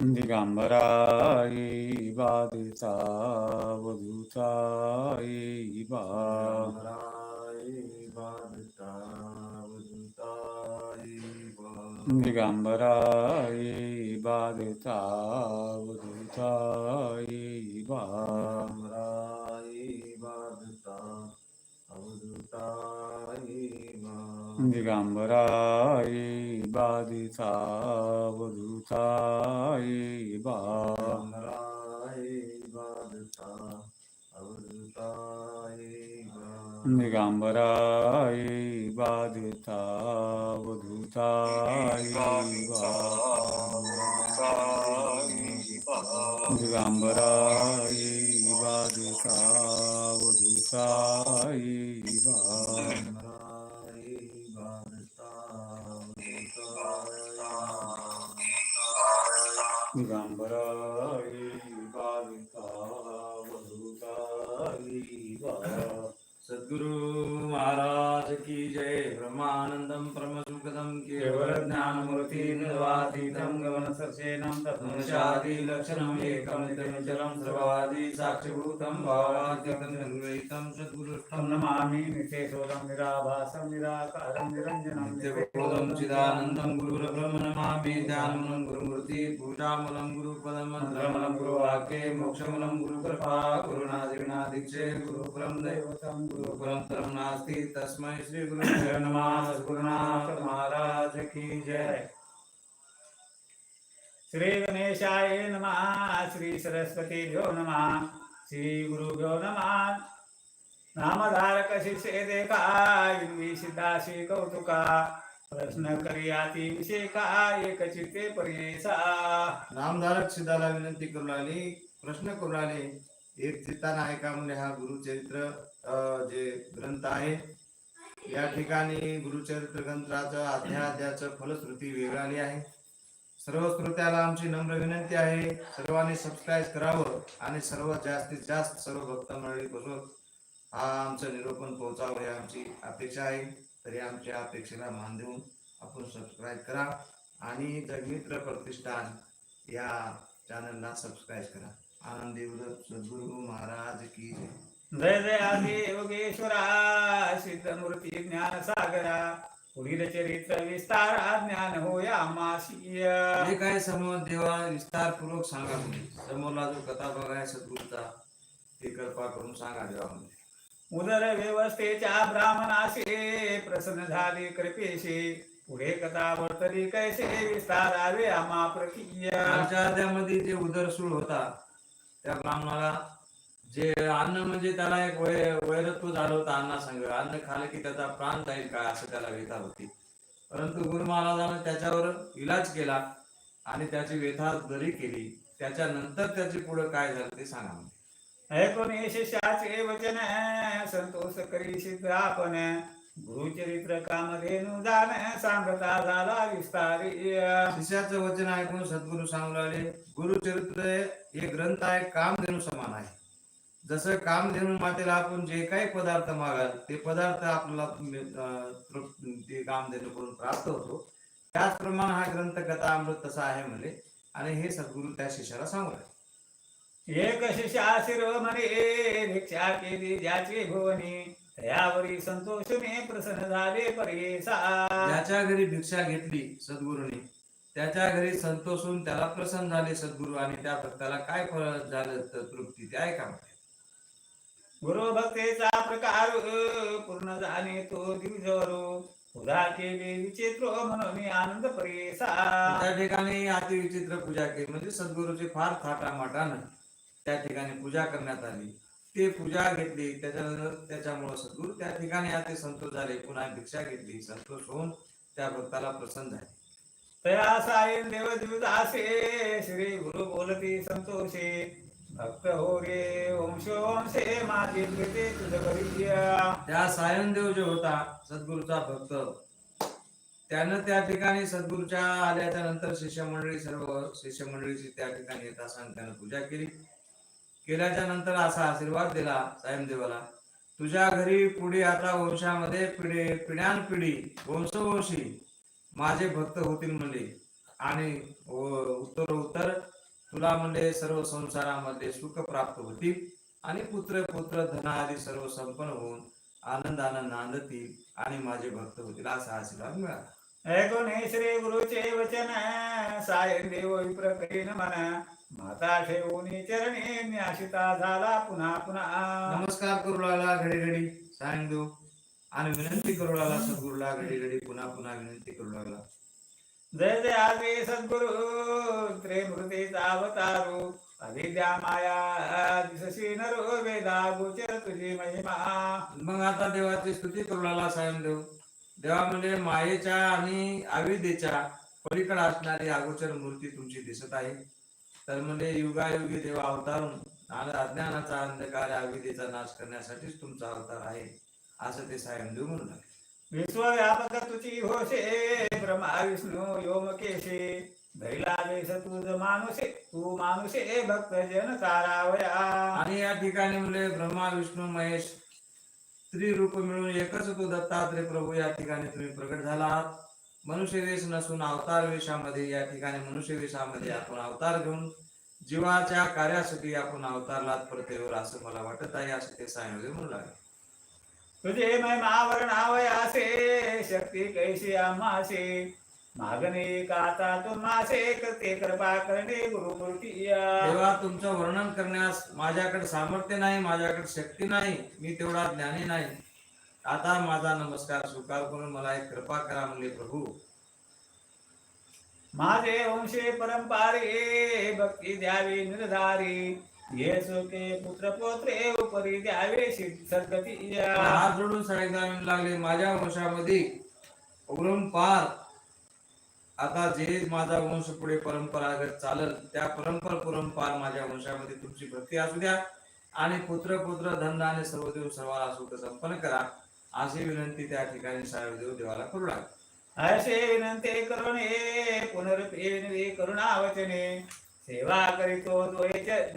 दिगंबराई बाधिता वधूताई बा. दिगंबराई बाधिता वधूताई बा दिगंबराई बाधिता वधूताई बा दिगंबराई सर्वादि साक्षिभूतम भावाद्यकं निर्वहितं सद्गुरुस्थं नमामि नित्यशोधं निराभासं निराकारं निरञ्जनं नित्यबोधं चिदानन्दं गुरुर्ब्रह्म नमामि ध्यानमूलं गुरुमूर्ति पूजामूलं गुरुपदं मन्त्रमूलं गुरुवाक्ये मोक्षमूलं गुरुकृपा गुरुनादिगणादिक्षे गुरुकुलं दैवतं गुरुकुलं परं नास्ति तस्मै श्रीगुरुभ्यो नमः सद्गुरुनाथ महाराज की जय श्री गणेशाय नमः श्री सरस्वतीभ्यो नमः श्री गुरु नमः। नामधारक शिष्य देखा सिद्धाशी कौतुका। प्रश्न करियाती विषय का एक चित्ते नामधारक सिद्धाला विनंती करू लागली। प्रश्न करू लागले एक चित्तान आहे का? म्हणजे हा गुरुचरित्र अं, जे ग्रंथ आहे या ठिकाणी गुरुचरित्र ग्रंथाचं अध्यायाचं फलश्रुती वेगळाली आहे. सर्व श्रोत्याला आमची नम्र विनंती आहे. सर्वांनी सबस्क्राईब करावं आणि सर्वात जास्तीत जास्त सर्व भक्त मंडळी बसून हा आमचं निरोपण पोहोचावं ही आमची अपेक्षा आहे. तरी आमच्या अपेक्षेला मान देऊन आपण सबस्क्राईब करा आणि जगमित्र प्रतिष्ठान या चॅनलला सबस्क्राईब करा. आनंदी उदक सद्गुरु महाराज की जय. जय आदि योगेश्वरा सिद्धमूर्ती ज्ञानसागरा. पुढील चरित्र विस्तारा ज्ञान होया माशिया जे काय समोर देवा विस्तार पूर्वक सांगा तुम्ही. समोरला जो कथा बघाय सद्गुरूचा ते कृपा करून सांगा देवा म्हणजे. उदर व्यवस्थेच्या ब्राह्मणाशी प्रसन्न झाले कृपेशी. पुढे कथा वर्तली कैसे विस्तारावे आम्हा प्रकिया आमच्या आद्यामध्ये जे उदरसूळ होता त्या ब्राह्मणाला जे अन्न म्हणजे त्याला एक वै वैरत्व झालं होतं अन्ना संग अन्न खाल्लं की त्याचा प्राण जाईल काय असं त्याला व्यथा होती. परंतु गुरु महाराजांना त्याच्यावर इलाज केला आणि त्याची व्यथा बरी केली त्याच्यानंतर त्याचे पुढे काय झालं ते सांगा. ऐकून शिष्याचे वचन संतोष करी आपण गुरुचरित्र कामधेनु जाण सांगता झाला विस्तारी. शिष्याचं वचन ऐकून सद्गुरू सांगू लागले गुरुचरित्र हे ग्रंथ आहे कामधेनू समान आहे. जसं कामधेनू मातेला आपण जे काही पदार्थ मागाल ते पदार्थ आपल्याला ते कामधेनू करून प्राप्त होतो. त्याचप्रमाणे हा ग्रंथ कथा अमृत तसा आहे म्हणजे आणि हे सद्गुरू त्या शिष्याला सांगू लागले एक शिष्या शिरोमणे भिक्षा केली ज्याची भुवनी त्यावरी संतोषने प्रसन्न झाले परेसा. ज्याच्या घरी भिक्षा घेतली सद्गुरूने त्याच्या घरी संतोषून त्याला प्रसन्न झाले सद्गुरू आणि त्या भक्ताला काय फळ झालं तर तृप्ती ते ऐका म्हणजे. गुरु भक्तेचा प्रकार पूर्ण जाणे तो दिवजवरू पुरा केली विचित्र म्हणून आनंद परेसा. त्या ठिकाणी अति विचित्र पूजा केली. म्हणजे सद्गुरूची फार थाटामाटानं त्या ठिकाणी पूजा करण्यात आली. ते पूजा घेतली त्याच्यानंतर त्याच्यामुळे सद्गुरू त्या ठिकाणी अति संतोष झाले. पुन्हा भिक्षा घेतली संतोष होऊन त्या भक्ताला प्रसन्न झाले. तया सायन देव दिवदासे श्री गुरु बोलती संतोषे. भक्त हो रे वंशो वंशे माझे प्रीते तुझ करिया त्या सायनदेव जो होता सद्गुरूचा भक्त त्यानं त्या ठिकाणी सद्गुरूच्या आल्याच्यानंतर शिष्यमंडळी सर्व शिष्यमंडळीची त्या ठिकाणी येत असताना त्यानं पूजा केली. केल्याच्यानंतर असा आशीर्वाद दिला सायनदेवाला तुझ्या घरी पुढे आता वंशामध्ये पिढी पिढ्यान पिढी वंशवंशी माझे भक्त होतील म्हणले. आणि हो, उत्तर उत्तर तुला म्हणले सर्व संसारामध्ये सुख प्राप्त होतील आणि पुत्र पुत्र धन आदी सर्व संपन्न होऊन आनंदानं नांदतील आणि माझे भक्त होतील असा आशीर्वाद मिळाला. ऐकोने श्री गुरुचे वचन सायन देव विप्र करीन मन. माता ठेवून चरणी न्याशिता झाला पुन्हा पुन्हा. नमस्कार करू लागला घडी घडी सांग देऊ आणि विनंती करू लागला सद्गुरूला घडी घडी पुन्हा पुन्हा विनंती करू लागला जय जय आजे सद्गुरु त्रिमूर्तीचा अवतारू अविद्या माया दिसशी नरो वेदा गोचर तुझी महिमा मग आता देवाची स्तुती करू लागला सायम देव देवा म्हणजे मायेच्या आणि अविद्येच्या पलीकडे असणारी अगोचर मूर्ती तुमची दिसत आहे. तर म्हणजे युगायुगी देवा अवतारून आणि अज्ञानाचा अंधकार अविद्येचा नाश करण्यासाठीच तुमचा अवतार आहे. असं ते सायम देव म्हणू लागले. विश्वव्यापक तुझी होशे ब्रह्मा विष्णू योमकेशे धैला वेश तुझ मानुषे तू मानुषे भक्त जन तारावया आणि या ठिकाणी म्हणजे ब्रह्मा विष्णू महेश त्रिरूप मिळून एकच तो दत्तात्रय प्रभू या ठिकाणी तुम्ही प्रकट झाला आहात. मनुष्य वेश नसून अवतार वेशामध्ये या ठिकाणी मनुष्य वेशामध्ये आपण अवतार घेऊन जीवाच्या कार्यासाठी आपण अवतारलात परतेवर असं मला वाटत आहे असं ते सांगितले म्हणू लागले. तुझे महिमावर नावयासे शक्ती कैशी आम्हासे? मागणे काता तुम्हासे करते कृपा करणे गुरुमूर्ती तेव्हा तुमचं वर्णन करण्यास माझ्याकडे सामर्थ्य नाही माझ्याकडे शक्ती नाही मी तेवढा ज्ञानी नाही. आता माझा नमस्कार स्वीकार करून मला एक कृपा करा म्हणले प्रभू. माझे वंशे परंपारे भक्ती द्यावी निर्धारी. पुत्र पोत्रे उपरी द्यावे सद्गती हात जोडून सांगितलं लागले. माझ्या वंशामध्ये उरून पार. आता जे माझा वंश पुढे परंपरागत चालल त्या परंपर परंपार माझ्या वंशामध्ये तुमची भक्ती असू द्या. आणि पुत्र पुत्र धन आणि सर्वदेव सर्वाला सुख संपन्न करा. अशी विनंती त्या ठिकाणी साहेबदेव देवाला करू लागले. असे विनंती करुणे पुनरुत्ती करुणावचने. सेवा करीतो द्वयच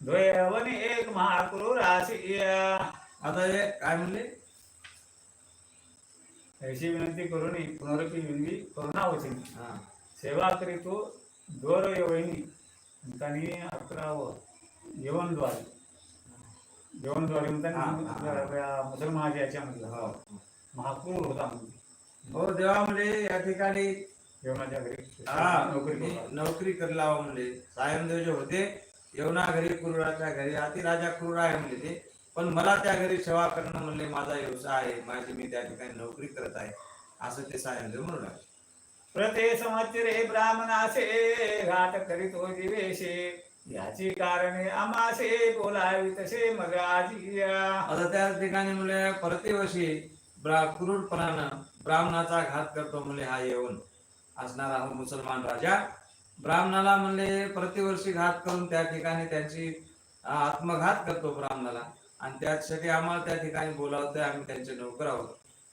द्वयवने एक महाक्रूर राशी. आता हे काय म्हणले? अशी विनंती करुणे पुनरुत्ती विनंती करुणावचने हा सेवा करीतो दोर वहिनी त्यांनी अकरावं जेवणद्वारे जेवणद्वारे म्हणताना मुसलमानाच्या याच्यामधला. हो. महाक्रूर होता म्हणजे हो देवा म्हणजे या ठिकाणी घरी. हा नोकरी. नोकरी करला म्हणले. सायमदेव जे होते येवना घरी क्रूराच्या घरी अति राजा क्रूर आहे म्हणले ते. पण मला त्या घरी सेवा करणं म्हणले माझा व्यवसाय आहे. माझी मी त्या ठिकाणी नोकरी करत आहे. असं ते सायमदेव म्हणू लागले. प्रते संवत्सरे ब्राह्मणासे घाट करीतो जीवेशे. याची कारणे आमासे बोलावी तसे मग आजी आता त्या ठिकाणी म्हणले प्रतिवर्षी क्रूरपणानं ब्राह्मणाचा घात करतो म्हणले हा येऊन. असणारा हा मुसलमान राजा. ब्राह्मणाला म्हणले प्रतिवर्षी घात करून त्या ठिकाणी त्यांची आत्मघात करतो ब्राह्मणाला. आणि त्यासाठी आम्हाला त्या ठिकाणी बोलावतोय आम्ही त्यांचे नोकर आहोत.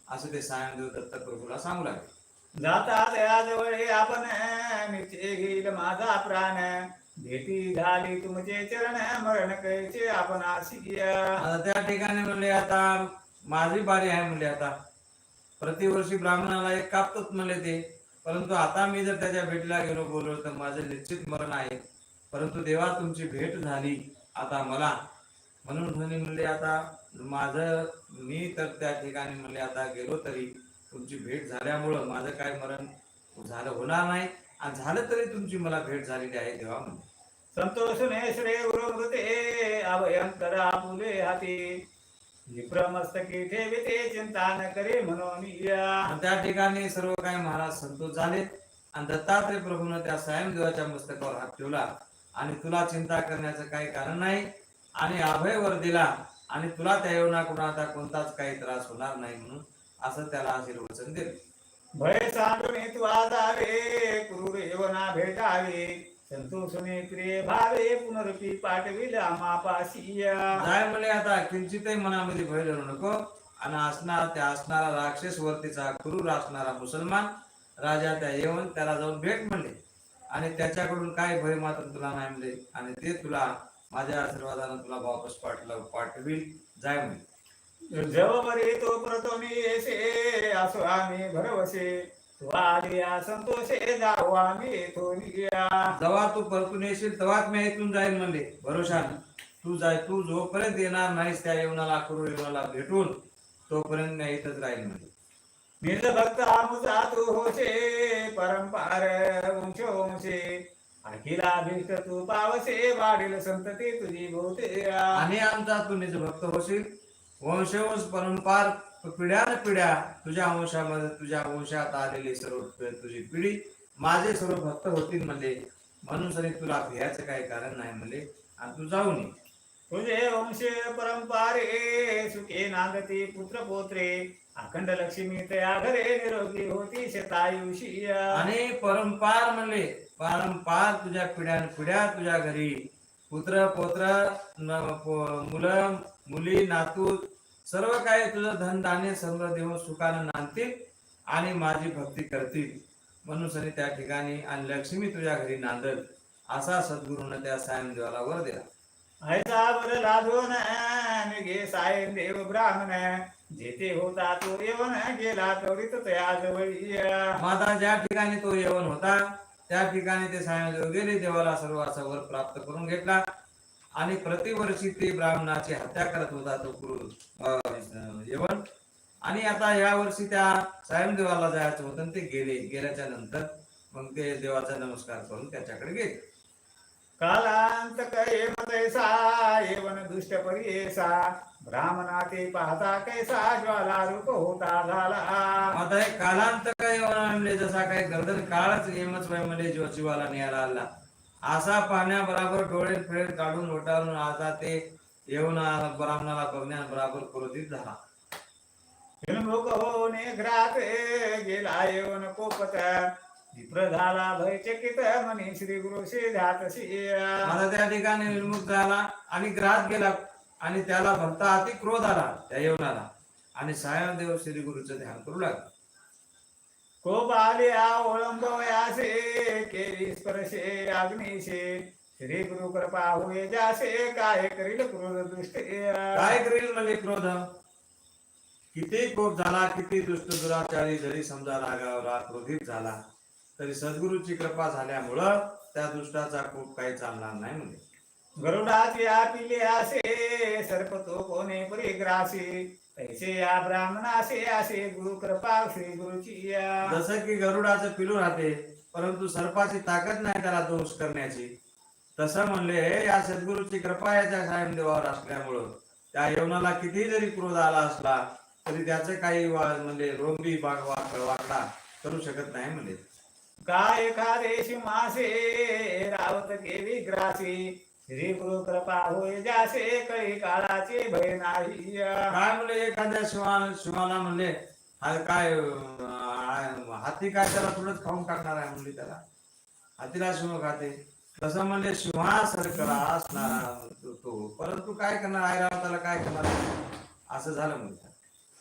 असं ते सायमदेव दत्त प्रभूला सांगू लागले. जाता त्याजवळ आपण निश्चय घेईल माझा प्राण. भेटी झाली तुमचे चरण मरण कैचे आपण त्या ठिकाणी म्हणले आता माझी बारी आहे म्हणले आता. प्रतिवर्षी ब्राह्मणाला एक कापतोच म्हणले ते. परंतु आता मी जर त्याच्या भेटीला गेलो बोललो तर माझे निश्चित मरण आहे. परंतु देवा तुमची भेट झाली. आता मला म्हणून म्हणे म्हणले आता माझं मी तर त्या ठिकाणी म्हणले आता गेलो तरी तुमची भेट झाल्यामुळं माझं काय मरण झालं होणार नाही. आणि झालं तरी तुमची मला भेट झालेली आहे देवा म्हणजे श्रेय गुरु गुरुमृते अभयंकरा फुले हाती. विप्रमस्तकी ठेविते चिंता न करे म्हणून या आणि त्या ठिकाणी सर्व काही महाराज संतोष झाले आणि दत्तात्रय प्रभूनं त्या स्वयंदेवाच्या मस्तकावर हात ठेवला. आणि तुला चिंता करण्याचं काही कारण नाही. आणि अभय वर दिला. आणि तुला त्या येऊनाकडून आता कोणताच काही त्रास होणार नाही म्हणून असं त्याला आशीर्वचन दिलं. भय सांडून तू आजावे क्रूर येवना भेटावे. प्रिय भावे पुनरपी पाठविल जाय म्हणले आता किंचितही मनामध्ये भय धरू नको. आणि असणार त्या असणारा राक्षस वर्तीचा क्रूर असणारा मुसलमान राजा त्या येऊन त्याला जाऊन भेट म्हणले. आणि त्याच्याकडून काय भय मात्र तुला नाही म्हणले. आणि ते तुला माझ्या आशीर्वादानं तुला वापस पाठला पाठवील. जाय म्हणले जवबरी तो येसे असो आम्ही भरवसे. तू आलिया संतोषे जाऊ आम्ही जेव्हा तू परतून येशील तेव्हाच मी इथून जाईल म्हणले भरोशाने तू जाय तू जोपर्यंत येणार नाहीस त्या करू भेटून तोपर्यंत मी इथंच राहील म्हणजे निज भक्त आमुचा तू होशे परंपार वंश वंशे. अखिलाभीष्ट तू पावसे वाढील संतती तुझी भोवते आणि आमचा तू निज भक्त होशील. वंशवंश परंपार पिढ्यान पिढ्या तुझ्या वंशामध्ये तुझ्या वंशात आलेली सर्व तुझी पिढी माझे सर्व भक्त होतील म्हणले. म्हणून सरी तुला भियाचं काही कारण नाही म्हणले. आणि तू जाऊन ये तुझे वंशे परंपारे सुखे नांदती पुत्र पोत्रे अखंड लक्ष्मी तया घरे निरोगी होती शतायुषी आणि परंपार म्हणले. परंपार तुझ्या पिढ्यान पिढ्या तुझ्या घरी. पुत्र पोत्र मुलं मुली नातू सर्व काही तुझं धन धान्य सर्व देव सुखानं नांदतील आणि माझी भक्ती करतील. सनी त्या ठिकाणी आणि लक्ष्मी तुझ्या घरी नांदल. असा सद्गुरूनं त्या सायमदेवाला वर दिला. ऐसा लाधोन निघे सायन देव ब्राह्मण. जेथे होता तो येऊन गेला त्वरित तया जवळी माता ज्या ठिकाणी तो येवन होता त्या ठिकाणी ते सायमदेव गेले देवाला सर्व असा वर प्राप्त करून घेतला. आणि प्रतिवर्षी ते ब्राह्मणाची हत्या करत होता तो क्रूर यवन. आणि आता या वर्षी त्या सायमदेवाला जायचं होतं ते गेले. गेल्याच्यानंतर मग ते देवाचा नमस्कार करून त्याच्याकडे गेले. कालांत कैसा येवन दुष्ट परियेसा ब्राह्मणा ते पाहता कैसा ज्वाला रूप होता झाला. आता हे कालांत काय म्हणले जसा काही गर्दन काळच येमच म्हणजे जीव जीवाला न्यायला आला. असा पाण्याबरोबर डोळे फेळ काढून ओटाळून आता ते येऊन ब्राह्मणाला बघण्या बराबर क्रोधित झाला. हिणमुख होणे घरात गेला येऊन कोपत. विप्र झाला भयचकित म्हणे श्री गुरु श्री आता त्या ठिकाणी विमुख झाला आणि ग्रास गेला आणि त्याला भक्ता अति क्रोध आला त्या येवनाला आणि सायमदेव श्री गुरुचं ध्यान करू लागला. ओळंबवयासे केली स्पर्शे अग्निशे. श्री गुरु कृपा होय जासे काय करील क्रोध दृष्ट काय करेल म्हणजे क्रोध? किती कोप झाला किती दुष्ट दुराचारी जरी समजा रागावला क्रोधित झाला तरी सद्गुरूची कृपा झाल्यामुळं त्या दुष्टाचा कोप काही चालणार नाही म्हणजे. गरुडाचे आपिले असे सर्प तो कोणे परिग्रासी. तैसे या ब्राह्मणासे असे गुरु कृपा श्री गुरुची या. जसं की गरुडाचं पिलू राहते परंतु सर्पाची ताकद नाही त्याला दोष करण्याची. तसं म्हणले या सद्गुरूची कृपा याच्या सायमदेवावर असल्यामुळं त्या यवनाला किती जरी क्रोध आला असला तरी त्याचं काही म्हणजे रोंबी बाग वाक- वाकडा करू शकत नाही म्हणजे काय एखादे मासे रावत केली ग्रासी? श्री गुरु कृपा होय जासे कळी काळाचे भय नाही काय म्हणले एखाद्या शिवा शिवाला म्हणले हा काय अं, हाती काय त्याला थोडंच खाऊन टाकणार आहे म्हणली त्याला? हातीला शिव खाते तसं म्हणले शिवासारखा असणारा तो- तो परंतु काय करणार? आहे राव त्याला काय करणार? असं झालं म्हणजे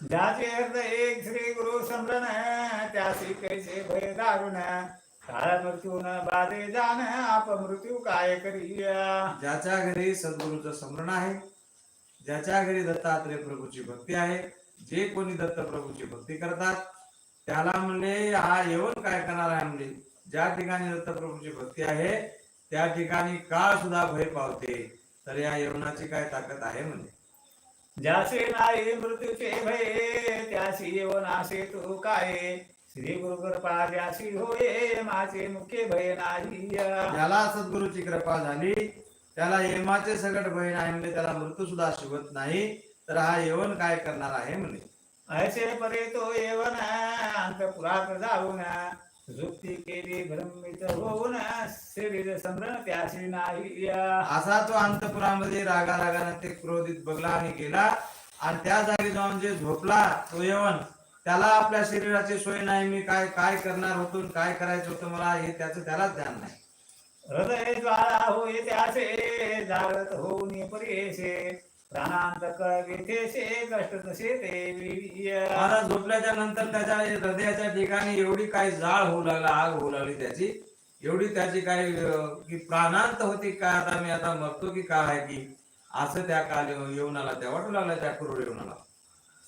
ज्याचे हृदय एक श्री गुरु समरण त्यासी कैसे भय दारुण काळ मृत्यून बाधे जाण आप मृत्यू काय करी ज्याच्या घरी सद्गुरूचं स्मरण आहे ज्याच्या घरी दत्तात्रय प्रभूची भक्ती आहे जे कोणी दत्त प्रभूची भक्ती करतात त्याला म्हणले हा येऊन काय करणार आहे? म्हणजे ज्या ठिकाणी दत्त प्रभूची भक्ती आहे त्या ठिकाणी काळ सुद्धा भय पावते? तर या येवनाची काय ताकद आहे? म्हणजे ज्यासे नाही मृत्यूचे भय त्यासी येऊन असे तू काय? श्री गुरु कृपा ज्यासी होय माझे मुख्य भय नाही ज्याला सद्गुरूची कृपा झाली त्याला येमाचे सगट भय नाही म्हणजे त्याला मृत्यू सुद्धा शिवत नाही तर हा येवन काय करणार आहे म्हणे? ऐसे परे तो येवन अंतपुरात जाऊन जुक्ती केली भ्रमित होऊन शरीर समरण त्याशी नाही असा तो अंतपुरामध्ये रागा रागाने ते क्रोधित बगला आणि गेला आणि त्या जागी जाऊन जे झोपला तो येवन त्याला आपल्या शरीराची सोय नाही मी काय काय करणार होतो काय करायचं होतं मला हे त्याचं त्यालाच ध्यान नाही. हृदय ज्वाला होय त्यासे जागृत होऊन परेशे. प्राणांतक विथेशे कष्ट तसे आता झोपल्याच्या नंतर त्याच्या हृदयाच्या ठिकाणी एवढी काही जाळ होऊ लागला आग होऊ लागली त्याची. एवढी त्याची अं, की प्राणांत होती काय आता मी आता मरतो की काय आहे की? असं त्या काल येऊन आला त्या वाटू लागला त्या क्रूर येऊन आला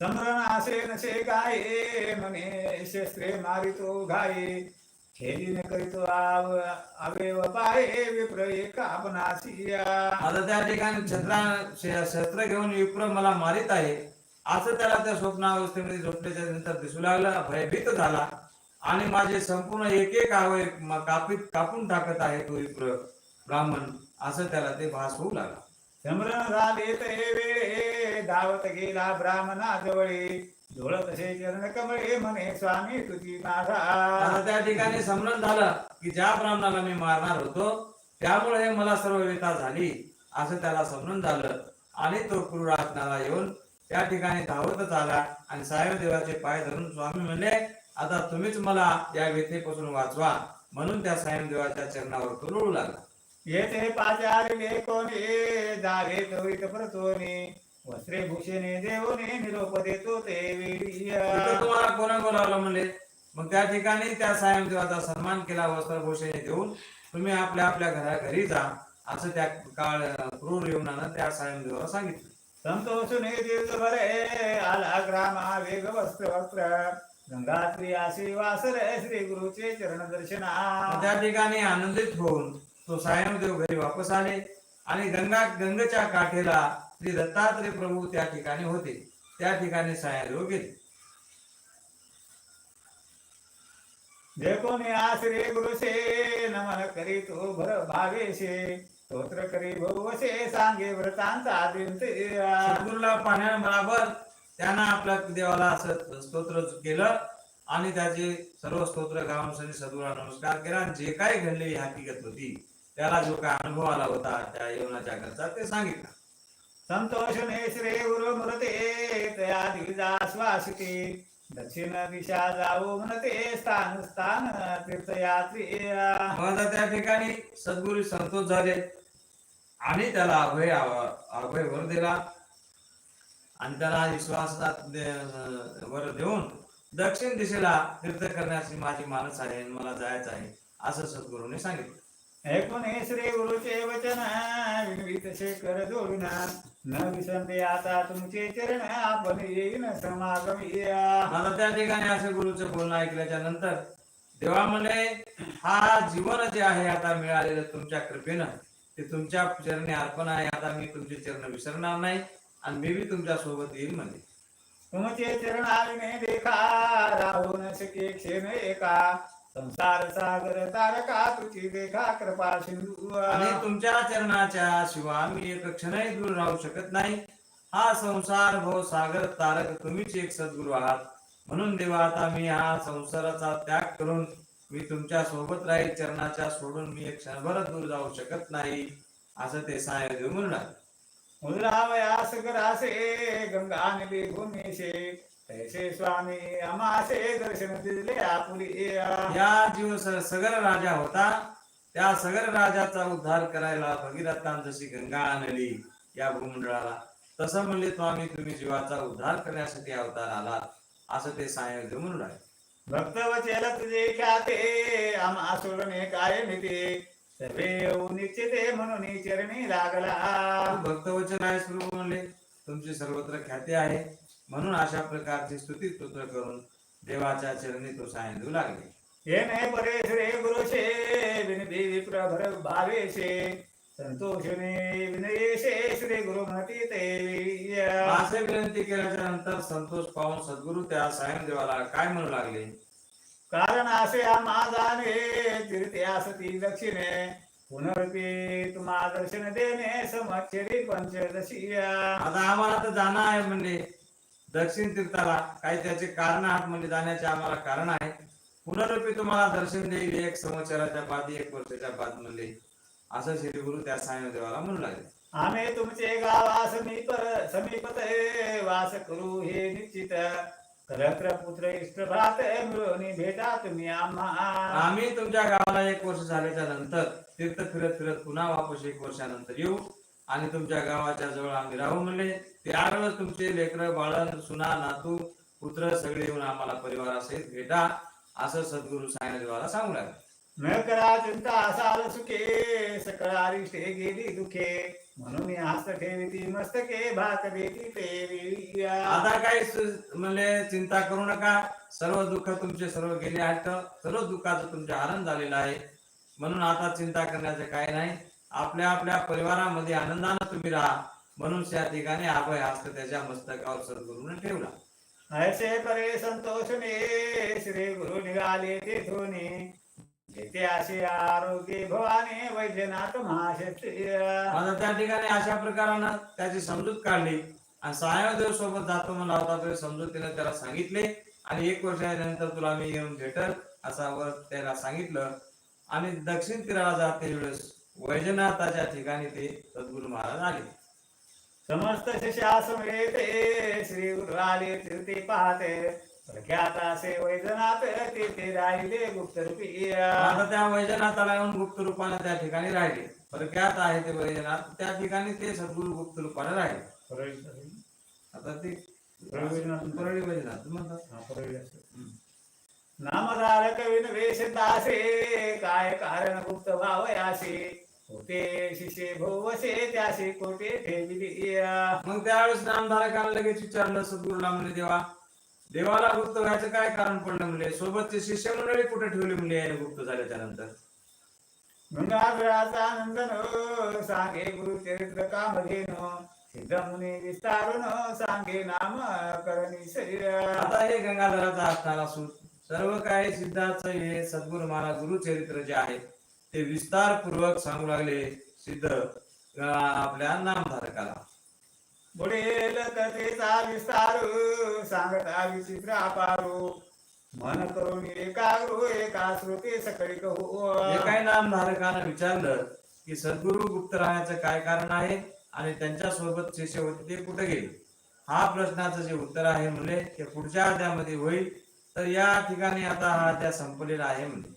नसे गाये म्हणे शस्त्रे मारितो घाये खेळीने करीतो आव अवेव पाये विप्र एक आपणासिया आता त्या ठिकाणी छत्रा शस्त्र घेऊन विप्र मला मारित आहे. असं त्याला त्या स्वप्नावस्थेमध्ये झोपल्याच्या नंतर दिसू लागला भयभीत झाला. आणि माझे संपूर्ण एक एक आवय कापीत कापून टाकत आहे तो विप्र ब्राह्मण. असं त्याला ते भास होऊ लागला. समरण झाले ते वेळे धावत गेला ब्राह्मणा जवळे डोळ तसे चरण कमळे म्हणे स्वामी तुझी माझा. आता त्या ठिकाणी समरण झालं की ज्या ब्राह्मणाला मी मारणार होतो त्यामुळे मला सर्व व्यथा झाली. असं त्याला समजून झालं. आणि तो क्रूरात्नाला येऊन त्या ठिकाणी धावतच आला आणि साहेब देवाचे पाय धरून स्वामी म्हणले आता तुम्हीच मला या व्यथेपासून वाचवा. म्हणून त्या साहेब देवाच्या चरणावर तुरळू लागला. येथे पाचारिले कोणी जागे त्वरित प्रतोनी. वस्त्रे भूषणे देवने निरोप देतो ते तुम्हाला कोणा बोलावलं म्हणले? मग त्या ठिकाणी त्या साहेब देवाचा सन्मान केला वस्त्रभूषणे देऊन तुम्ही आपल्या आपल्या घरा घरी जा. असं त्या काळ क्रूर येऊनानं त्या साहेब देवाला सांगितलं. संतोषुने दिवस भरे आला ग्रामा वेग वस्त्र वस्त्र. गंगात्री आशी वासर श्री गुरुचे चरण दर्शना. त्या ठिकाणी आनंदित होऊन तो सायनदेव घरी वापस आले आणि गंगा गंगेच्या काठेला श्री दत्तात्रय प्रभू त्या ठिकाणी होते. त्या ठिकाणी सायनदेव गेले. देखोने आश्रे गुरुशे नमन करी तो भर भावेशे स्तोत्र करी भवशे सांगे व्रतांचा सद्गुरूला पाहण्याबरोबर त्यांना आपल्या देवाला असं स्तोत्र केलं आणि त्याचे सर्व स्तोत्र गाऊन सनी सद्गुरूला नमस्कार केला. आणि जे काय घडले हकीकत होती. त्याला जो काय अनुभव आला होता त्या येवनाच्या घरचा ते सांगितलं. संतोषने श्री गुरु मृते तया दिजा श्वासिते दक्षिण दिशा जाऊ म्हणते स्थान स्थान तीर्थयात्री। मग त्या ठिकाणी सद्गुरू संतोष झाले. आणि त्याला अभय अभय वर दिला. आणि त्याला विश्वासात वर देऊन दक्षिण दिशेला तीर्थ करण्याची माझी मानस आहे आणि मला जायचं आहे असं सद्गुरूने सांगितलं. ऐकून श्री गुरुचे वचन विनवित शेखर जोडून न विसंते आता तुमचे चरण आपण येईन समागमी आता त्या ठिकाणी असं गुरुचं बोलणं ऐकल्याच्या नंतर देवा म्हणले हा जीवन जे आहे आता मिळालेलं तुमच्या कृपेनं ते तुमच्या चरणी अर्पण आहे. आता मी तुमचे चरण विसरणार नाही आणि मी बी तुमच्यासोबत येईल म्हणजे तुमचे चरण आविने देखा राहू न शके क्षेम एका. संसार सागर तारका तुझी देखा कृपा सिंधू. आणि तुमच्या चरणाच्या शिवाय मी एक क्षणही दूर राहू शकत नाही. हा संसार भव सागर तारक तुम्हीच एक सद्गुरू आहात. म्हणून देवा आता मी हा संसाराचा त्याग करून मी तुमच्यासोबत राहील. चरणाच्या सोडून मी एक क्षणभर दूर जाऊ शकत नाही. असं ते साहेब म्हणून लागले. उदरावयास करासे गंगा नदी भूमीशे. तैसे स्वामी अमासे दर्शन दिले आपुली या जीव सगर राजा होता. त्या सगर राजाचा उद्धार करायला भगीरथान जशी गंगा आणली या भूमंडळाला. तसं म्हणले स्वामी तुम्ही जीवाचा उद्धार करण्यासाठी अवतार आलात असं ते साहेब म्हणून आहे भक्त वचेल तुझे ख्याते आम्हा सोडणे काय मिते सर्वे निश्चिते म्हणून चरणी लागला. भक्तवचन आहे प्रभू म्हणले. तुमची सर्वत्र ख्याती आहे. म्हणून अशा प्रकारची स्तुती स्तोत्र करून देवाच्या चरणी तो सायंदू लागले. येणे परे श्री गुरुशे विनदी विप्रभर भावेशे संतोषने विनयेशे श्री गुरु म्हणती ते असे विनंती केल्याच्यानंतर संतोष पाहून सद्गुरू त्या सायंदेवाला काय म्हणू लागले? कारण असे माझाने तीर्थे सती दक्षिणे पुनरपी तुम्हा दर्शन देणे समक्षरी पंचदशी आता आम्हाला तर जाणं आहे म्हणजे दक्षिण तीर्थाला काही त्याचे कारण आहेत म्हणजे जाण्याचे आम्हाला कारण आहे. पुनरुपी तुम्हाला दर्शन देईल एक संवत्सराच्या बाद एक वर्षाच्या बाद म्हणले असं श्री गुरु त्या सायंदेवाला म्हणू लागले. आम्ही तुमचे गावा समीप समीपत वास करू हे निश्चित. कलत्र पुत्र इष्ट भात मिळून भेटा तुम्ही आम्हा. आम्ही तुमच्या गावाला एक वर्ष झाल्याच्यानंतर तीर्थ फिरत फिरत पुन्हा वापस एक वर्षानंतर येऊ. आणि तुमच्या गावाच्या जवळ आम्ही राहू म्हणले. त्यावेळेस तुमचे लेकर बाळण सुना नातू पुत्र सगळे येऊन आम्हाला परिवारासहित भेटा असं सद्गुरू सायनदेवाला सांगू लागले. न करा चिंता असाल सुखे सकळ अरिष्टे गेली दुखे. म्हणून मी हस्त ठेविती मस्तके भात ते आता काही सु- म्हणजे चिंता करू नका. सर्व दुःख तुमचे सर्व गेले आहेत. सर्व दुःखाचं तुमचे हरण झालेलं आहे. म्हणून आता चिंता करण्याचं काही नाही. आपल्या आपल्या परिवारामध्ये आनंदानं तुम्ही राहा. म्हणून त्या ठिकाणी अभय हस्त त्याच्या मस्तकावर सद्गुरूने ठेवला. ऐसे परे संतोष ने श्री गुरु निघाले तेथून. येथे असे आरोग्य भवाने वैद्यनाथ महाशक्ती आता त्या ठिकाणी अशा प्रकारानं त्याची समजूत काढली. आणि सायदेव सोबत जातो म्हणला होता तो समजुतीनं त्याला सांगितले. आणि एक वर्षानंतर तुला मी येऊन भेटल असा वर त्याला सांगितलं. आणि दक्षिण तीराला जाते वेळेस वैजनाथाच्या ठिकाणी ते सद्गुरू महाराज आले. समस्त शिष्यासमये ते श्री गुरु आले ते पाहते. प्रख्यात तेथे राहिले गुप्त रूपी. आता त्या वैजनाथाला येऊन गुप्त रूपाने त्या ठिकाणी राहिले. प्रख्यात आहे ते वैजनाथ त्या ठिकाणी ते सद्गुरू गुप्त रूपाने राहिले. आता ते. परळी वैजनाथ म्हणतात. नामधारक विन वेश दासे काय कारण गुप्त भाव यासे? होते शिशे भोवसे त्याशी कोटे ठेविली? मग त्यावेळेस नामधारकाला लगेच विचारलं सद्गुरूला म्हणले देवा देवाला गुप्त व्हायचं काय कारण पडलं म्हणजे सोबतचे शिष्य मंडळी कुठे ठेवले म्हणजे याने गुप्त झाल्याच्यानंतर. गंगाधराचा नंदन सांगे गुरुचरित्र काम घेनो सिद्ध मुनी विस्तारून सांगे नाम करणी शरीर. आता हे गंगाधराचा असणारा सूत सर्व काही सिद्धाचं हे सद्गुरु महाराज गुरु चरित्र जे आहे ते विस्तार पूर्वक सांगू लागले सिद्ध आपल्या नामधारकाला? पुढील कथेचा विस्तार सांगता विचित्र अपारू. मन करून एकाग्रू एका श्रुती सकळी कहू काही नामधारकानं विचारलं की सद्गुरू गुप्त राहण्याचं काय कारण आहे आणि त्यांच्यासोबत शिष्य होते ते कुठे गेले? हा प्रश्नाचं जे उत्तर आहे म्हणजे ते पुढच्या अध्यामध्ये होईल. तर या ठिकाणी आता हा अध्याय संपलेला आहे म्हणजे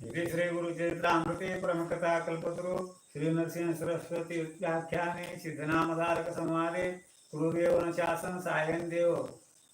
इथे श्री गुरुचरित्रामृते प्रमुखता कल्पतरु श्री नरसिंह सरस्वती व्याख्याने सिद्धनामधारक संवादे गुरुदेवन शासन सायन देव।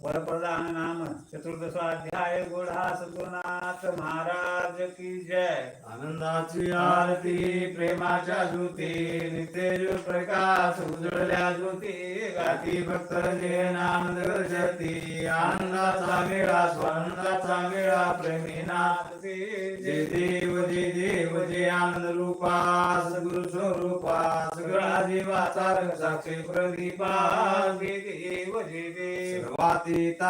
वरप्रधान नाम चतुर्दशाध्याय गुढा सद्गुरुनाथ महाराज की जय। आनंदाची आरती प्रेमाच्या ज्योती नित्य प्रकाश उजळल्या ज्योती गाती भक्त जे आनंद गर्जती आनंदाचा मेळा स्वानंदाचा मेळा प्रेमी नाथ जे देव जे देव जे आनंद रूपा सद्गुरु स्वरूपा सगळा जीवाचा साक्षी प्रदीपा जे देव जे देव सर्वातीत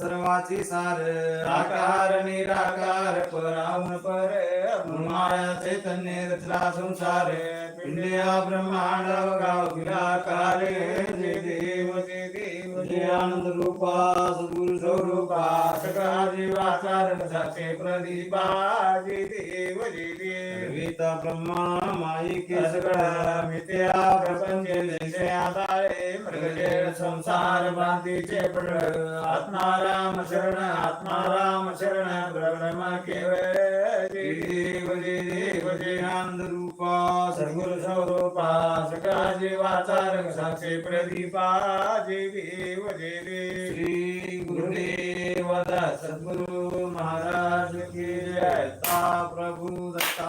सर्वाची सार आकार निराकार पराऊन पर माया चैतन्य रचला संसार पिंड्या ब्रह्मांड गाव गिराकार जे देव जे आनंद रूपा सद्गुरु स्वरूपा सगळा जीवाचा साचे प्रदीपा जे देव जे देव ब्रह्मा माई के सगळा मित्या प्रपंच जैसे आधारे मृगजेड संसार भ्रांतीचे पड आत्माराम शरण आत्माराम शरण. ब्रह्म केवळ देव देव जे रूपा. सद्गुरु स्वरूपा सका जीवाचा रंग साक्षी प्रदीपा देव देवे. श्री गुरुदेव सद्गुरु महाराज की जय. प्रभू प्रभु